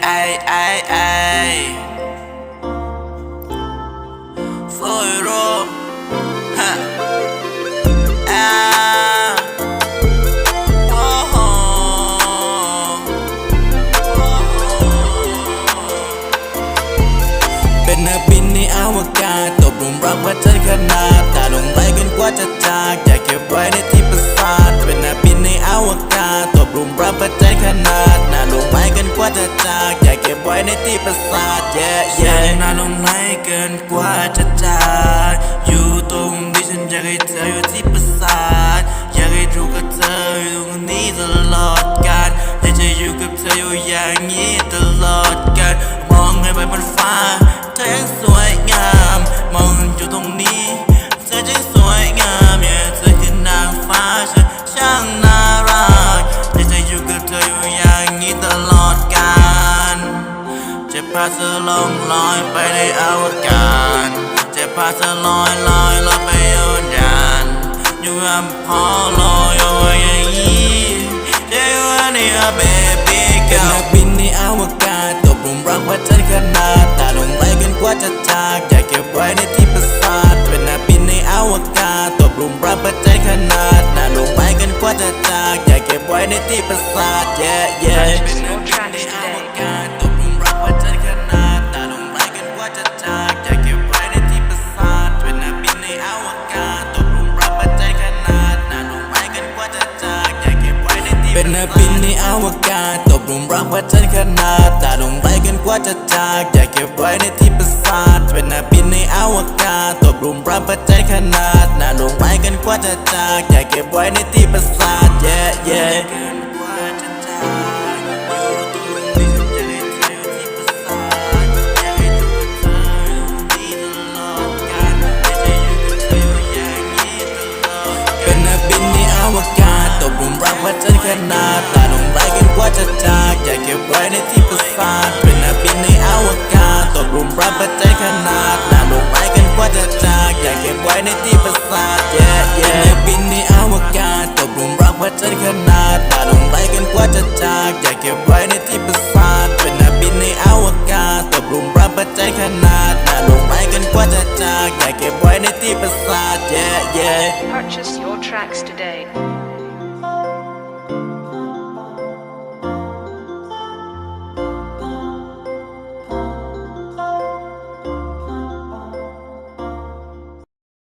ay, ay, ay. Floyd Roll, huh? Ah. Bên nơi bên này áo và ca Tổ bùng rắc và chân khát na Ta lùng bay gần quá cha cha Chạy kiểu bay để ประจัยขนาดน่าลงไม้กันกว่าจะจากอยากเก็บไว้ในที่ประสาท yeah yeah น่าลงไม้เกินกว่าจะจากอยู่ตรงที่ฉันอยากให้เธออยู่ที่ประสาท อยากให้รู้กับเธออยู่ตรงนี้ตลอดกาลอยากจะอยู่กับเธออยู่อย่างนี้ตลอดกาลมองให้ไปบนฟ้าาเธอล่องลอยไปในอวกาศจะพาเธอลอยลอยลอยไปยนยานอยู่อัมพอลอยเอาไว้อย่างนี้จะอยู่อันนี้เบบี้เป็นนักบินในอวกาศตบรุมรักว่าจันขนาดตาลงไหลกันกว่าจะจากอยากเก็บไว้ในที่ประสาทเป็นนักบินในอวกาศตบรุมรักว่าจันขนาดน่าลงไหลกันกว่าจะจากอยากเก็บไว้ในที่ประสาท yeah yeah จะจากอยากเก็บไว้ในที่ประสาทเป็นนักบินในอวกาศตบรุมรักว่าจันขนาดน่าลงไหลกันกว่าจะจากอยากเก็บไว้ในที่เป็นนักบินในอวกาศตบรุมรักว่าจันขนาดตาลงไหลกันกว่าจะจากอยากเก็บไว้ในที่ประสาทเป็นนักบินในอวกาศตบรุมรักว่าจันขนาดน่าลงไหลกันกว่าจะจากอยากเก็บไว้ในที่ประสาท นาตาลงไหลกันกว่าจะจากอยากเก็บไว้ในที่ประสาทเป็นนักบินในอวกาศตบรุมรักว่าจันขนาดตาลงไหลกันกว่าจะจากอยากเก็บไว้ในที่ประสาท yeah yeah เป็นนักบินในอวกาศตบรุมรักว่าจันขนาดตาลงไหลกันกว่าจะจากอยากเก็บไว้ในที่ประสาทเป็นนักบินในอวกาศตบรุมรักว่าจันขนาดตาลงไหลกันกว่าจะจากอยากเก็บไว้ในที่ประสาท yeah yeah Purchase your tracks today.